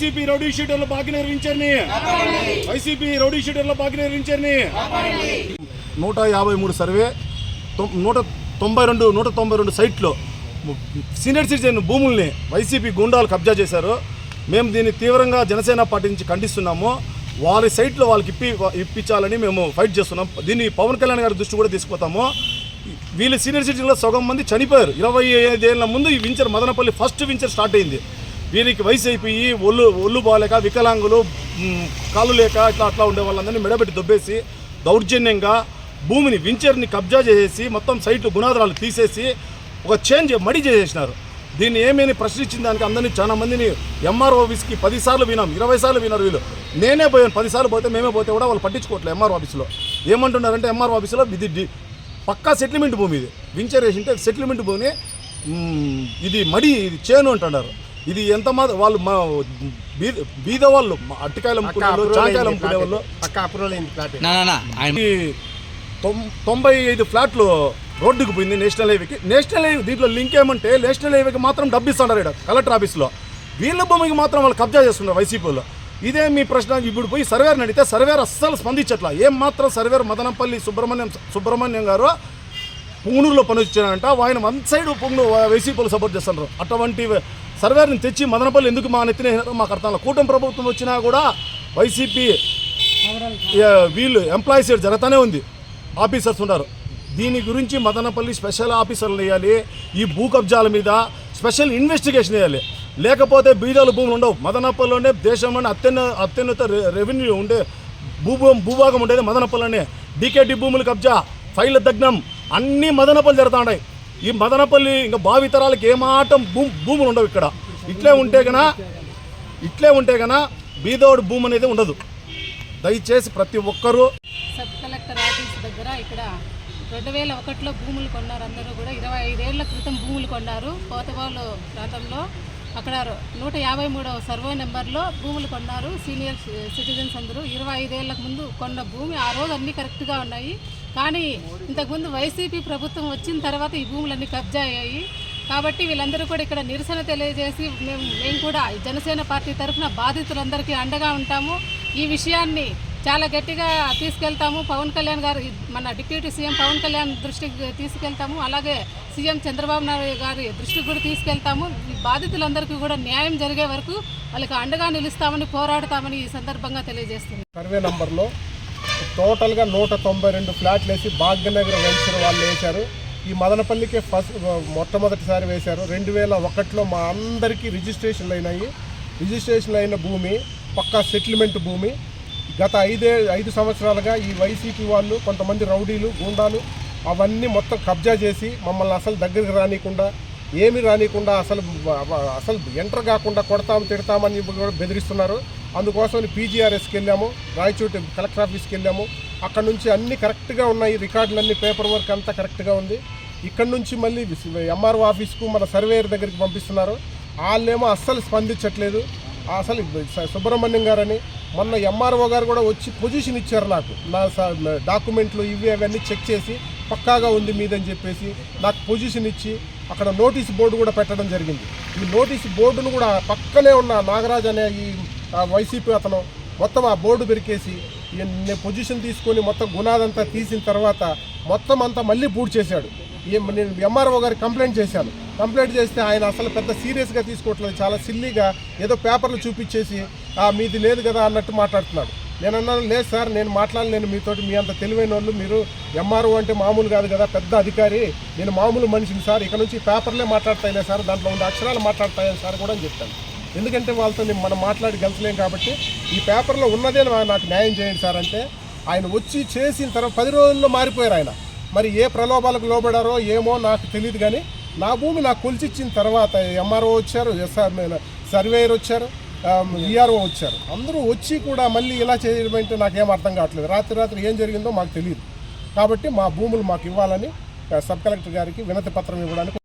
YCP rowdy షీటర్ల భాగ్యనగర్ నిర్వహించారని YCP rowdy షీటర్ల భాగ్యనగర్ నిర్వహించారని నూట యాభై మూడు సర్వే నూట తొంభై రెండు నూట తొంభై రెండు సైట్లో సీనియర్ సిటిజన్ భూముల్ని వైసీపీ గుండాలు కబ్జా చేశారు. మేము దీన్ని తీవ్రంగా జనసేన పార్టీ నుంచి ఖండిస్తున్నాము. వాళ్ళ సైట్లో వాళ్ళకి ఇప్పి ఇప్పించాలని మేము ఫైట్ చేస్తున్నాం. దీన్ని పవన్ కళ్యాణ్ గారి దృష్టి కూడా తీసుకుపోతాము. వీళ్ళు సీనియర్ సిటిజన్లో సగం మంది చనిపోయారు. ఇరవై ఐదేళ్ళ ముందు ఈ వించర్ మదనపల్లి ఫస్ట్ వించర్ స్టార్ట్ అయింది. వీరికి వయసు అయిపోయి ఒళ్ళు ఒళ్ళు బాగాలేక వికలాంగులు కాళ్ళు లేక ఇట్లా అట్లా ఉండే వాళ్ళందరినీ మెడబెట్టి దొబ్బేసి దౌర్జన్యంగా భూమిని వించర్ని కబ్జా చేసేసి మొత్తం సైట్లు గుణాదరాలు తీసేసి ఒక చేంజ్ మడి చేసేసినారు. దీన్ని ఏమేమి ప్రశ్నించిన దానికి అందరినీ చాలా మందిని ఎంఆర్ఓ ఆఫీస్కి పదిసార్లు వినాం ఇరవై సార్లు వినారు వీళ్ళు. నేనే పోయాను పదిసార్లు పోతే మేమే పోతే కూడా వాళ్ళు పట్టించుకోవట్లేదు ఎంఆర్ఓ ఆఫీస్లో. ఏమంటున్నారంటే ఎంఆర్ఓ ఆఫీస్లో ఇది డి- పక్కా సెటిల్మెంట్ భూమి ఇది. వించర్ వేసింటే సెటిల్మెంట్ భూమిని ఇది మడి ఇది చేను అంటున్నారు. ఇది ఎంత మా వాళ్ళు మా బీద బీద వాళ్ళు అట్టికాయలు అమ్ముకునే చాకాయలు అమ్ముకునే వాళ్ళు తొంభై ఐదు ఫ్లాట్లు రోడ్డుకు పోయింది నేషనల్ హైవేకి. నేషనల్ హైవే దీంట్లో లింక్ ఏమంటే నేషనల్ హైవేకి మాత్రం డబ్బు ఇస్తున్నారు ఇక్కడ కలెక్టర్ ఆఫీస్లో. వీళ్ళ భూమికి మాత్రం వాళ్ళు కబ్జా చేస్తున్నారు వైసీపీలో. ఇదే మీ ప్రశ్న ఇప్పుడు పోయి సర్వేర్ అడిగితే సర్వేర్ అస్సలు స్పందించట్లా. ఏం మాత్రం సర్వేర్ మదనపల్లి సుబ్రహ్మణ్యం సుబ్రహ్మణ్యం గారు పుంగునూరులో పని వచ్చారంట ఆయన వన్ సైడ్ పుంగును వైసీపీలు సపోర్ట్ చేస్తున్నారు అటువంటి సర్వేర్ని తెచ్చి మదనపల్లి ఎందుకు మా నెత్తిన మాకు అర్థం కూటమి ప్రభుత్వం వచ్చినా కూడా వైసీపీ వీళ్ళు ఎంప్లాయీస్ జరుగుతూనే ఉంది. ఆఫీసర్స్ ఉన్నారు దీని గురించి మదనపల్లి స్పెషల్ ఆఫీసర్లు వేయాలి. ఈ భూ కబ్జాల మీద స్పెషల్ ఇన్వెస్టిగేషన్ వేయాలి. లేకపోతే బీదాలు భూములు ఉండవు. మదనపల్లిలోనే దేశంలోనే అత్యున్న అత్యున్నత రెవెన్యూ ఉండే భూ భూభాగం ఉండేది మదనపల్లిలోనే. డీకేటీ భూములు కబ్జా ఫైళ్ళ దగ్నం అన్నీ మదనపల్లి జరుగుతూ ఉన్నాయి. ఈ మదనపల్లి ఇంకా భావితరాలకు ఏమాటం భూ భూములు ఉండవు ఇక్కడ. ఇట్లే ఉంటే కన ఇట్లే ఉంటే కన బీదోడు భూమి అనేది ఉండదు. దయచేసి ప్రతి ఒక్కరూ సబ్ కలెక్టర్ ఆఫీస్ దగ్గర ఇక్కడ రెండు వేల ఒకటిలో భూములు కొన్నారు. అందరూ కూడా ఇరవై ఐదేళ్ళ క్రితం భూములు కొన్నారు. కోతవాళ్ళు ప్రాంతంలో అక్కడ నూట యాభై మూడవ సర్వే నెంబర్లో భూములు కొన్నారు. సీనియర్ సిటిజన్స్ అందరూ ఇరవై ఐదేళ్ళకు ముందు కొన్న భూమి ఆ రోజు అన్నీ కరెక్ట్గా ఉన్నాయి. కానీ ఇంతకుముందు వైసీపీ ప్రభుత్వం వచ్చిన తర్వాత ఈ భూములన్నీ కబ్జా అయ్యాయి. కాబట్టి వీళ్ళందరూ కూడా ఇక్కడ నిరసన తెలియజేసి మేము మేము కూడా జనసేన పార్టీ తరఫున బాధితులందరికీ అండగా ఉంటాము. ఈ విషయాన్ని చాలా గట్టిగా తీసుకెళ్తాము. పవన్ కళ్యాణ్ గారు మన డిప్యూటీ సీఎం పవన్ కళ్యాణ్ దృష్టికి తీసుకెళ్తాము. అలాగే సీఎం చంద్రబాబు నాయుడు గారి దృష్టికి కూడా తీసుకెళ్తాము. ఈ బాధితులందరికీ కూడా న్యాయం జరిగే వరకు వాళ్ళకి అండగా నిలుస్తామని పోరాడతామని ఈ సందర్భంగా తెలియజేస్తుంది. సర్వే నంబర్లో టోటల్గా నూట తొంభై రెండు ఫ్లాట్లు వేసి భాగ్యనగర్ వెంచర్ వాళ్ళు వేశారు. ఈ మదనపల్లికే ఫస్ట్ మొట్టమొదటిసారి వేశారు. రెండు వేల ఒకటిలో మా అందరికీ రిజిస్ట్రేషన్లు అయినాయి. రిజిస్ట్రేషన్లు అయిన భూమి పక్కా సెటిల్మెంట్ భూమి. గత ఐదే ఐదు సంవత్సరాలుగా ఈ వైసీపీ వాళ్ళు కొంతమంది రౌడీలు గూండాలు అవన్నీ మొత్తం కబ్జా చేసి మమ్మల్ని అసలు దగ్గరికి రానియకుండా ఏమి రానియకుండా అసలు అసలు ఎంటర్ కాకుండా కొడతాం తిడతామని కూడా బెదిరిస్తున్నారు. అందుకోసం పీజీఆర్ఎస్కి వెళ్ళాము రాయచూట్ కలెక్టర్ ఆఫీస్కి వెళ్ళాము. అక్కడ నుంచి అన్ని కరెక్ట్గా ఉన్నాయి రికార్డులన్నీ పేపర్ వర్క్ అంతా కరెక్ట్గా ఉంది. ఇక్కడ నుంచి మళ్ళీ ఎంఆర్ఓ ఆఫీస్కు మన సర్వేయర్ దగ్గరికి పంపిస్తున్నారు. వాళ్ళేమో అస్సలు స్పందించట్లేదు. అసలు సుబ్రహ్మణ్యం గారని మొన్న ఎంఆర్ఓ గారు కూడా వచ్చి పొజిషన్ ఇచ్చారు నాకు. నా డాక్యుమెంట్లు ఇవి అవన్నీ చెక్ చేసి పక్కాగా ఉంది మీదని చెప్పేసి నాకు పొజిషన్ ఇచ్చి అక్కడ నోటీస్ బోర్డు కూడా పెట్టడం జరిగింది. ఈ నోటీస్ బోర్డును కూడా పక్కనే ఉన్న నాగరాజ్ అనే ఈ వైసీపీ అతను మొత్తం ఆ బోర్డు పెరికేసి నేను పొజిషన్ తీసుకొని మొత్తం గుణాదంతా తీసిన తర్వాత మొత్తం అంతా మళ్ళీ పూర్తి చేశాడు. నేను ఎంఆర్ఓ గారికి కంప్లైంట్ చేశాను. కంప్లైంట్ చేస్తే ఆయన అసలు పెద్ద సీరియస్గా తీసుకోవట్లేదు. చాలా సిల్లీగా ఏదో పేపర్లు చూపించేసి మీది లేదు కదా అన్నట్టు మాట్లాడుతున్నాడు. నేను అన్నాను లేదు సార్ నేను మాట్లాడలేను మీతోటి మీ అంత తెలివైన వాళ్ళు. మీరు ఎంఆర్ఓ అంటే మామూలు కాదు కదా పెద్ద అధికారి. నేను మామూలు మనిషిని సార్. ఇక్కడ నుంచి పేపర్లే మాట్లాడతాయిలే సార్. దాంట్లో ఉండే అక్షరాలు మాట్లాడతాయని సార్ కూడా అని చెప్పాను. ఎందుకంటే వాళ్ళతో నేను మనం మాట్లాడి గెలచలేం కాబట్టి ఈ పేపర్లో ఉన్నదే నాకు న్యాయం చేయండి సార్ అంటే ఆయన వచ్చి చేసిన తర్వాత పది రోజుల్లో మారిపోయారు ఆయన. మరి ఏ ప్రలోభాలకు లోబడారో ఏమో నాకు తెలియదు కానీ నా భూమి నాకు కొలిచిచ్చిన తర్వాత ఎంఆర్ఓ వచ్చారు ఎస్ఆర్ సర్వేయర్ వచ్చారు విఆర్ఓ వచ్చారు. అందరూ వచ్చి కూడా మళ్ళీ ఇలా చేయడం అంటే నాకేం అర్థం కావట్లేదు. రాత్రి రాత్రి ఏం జరిగిందో మాకు తెలియదు కాబట్టి మా భూములు మాకు ఇవ్వాలని సబ్ కలెక్టర్ గారికి వినతి పత్రం ఇవ్వడానికి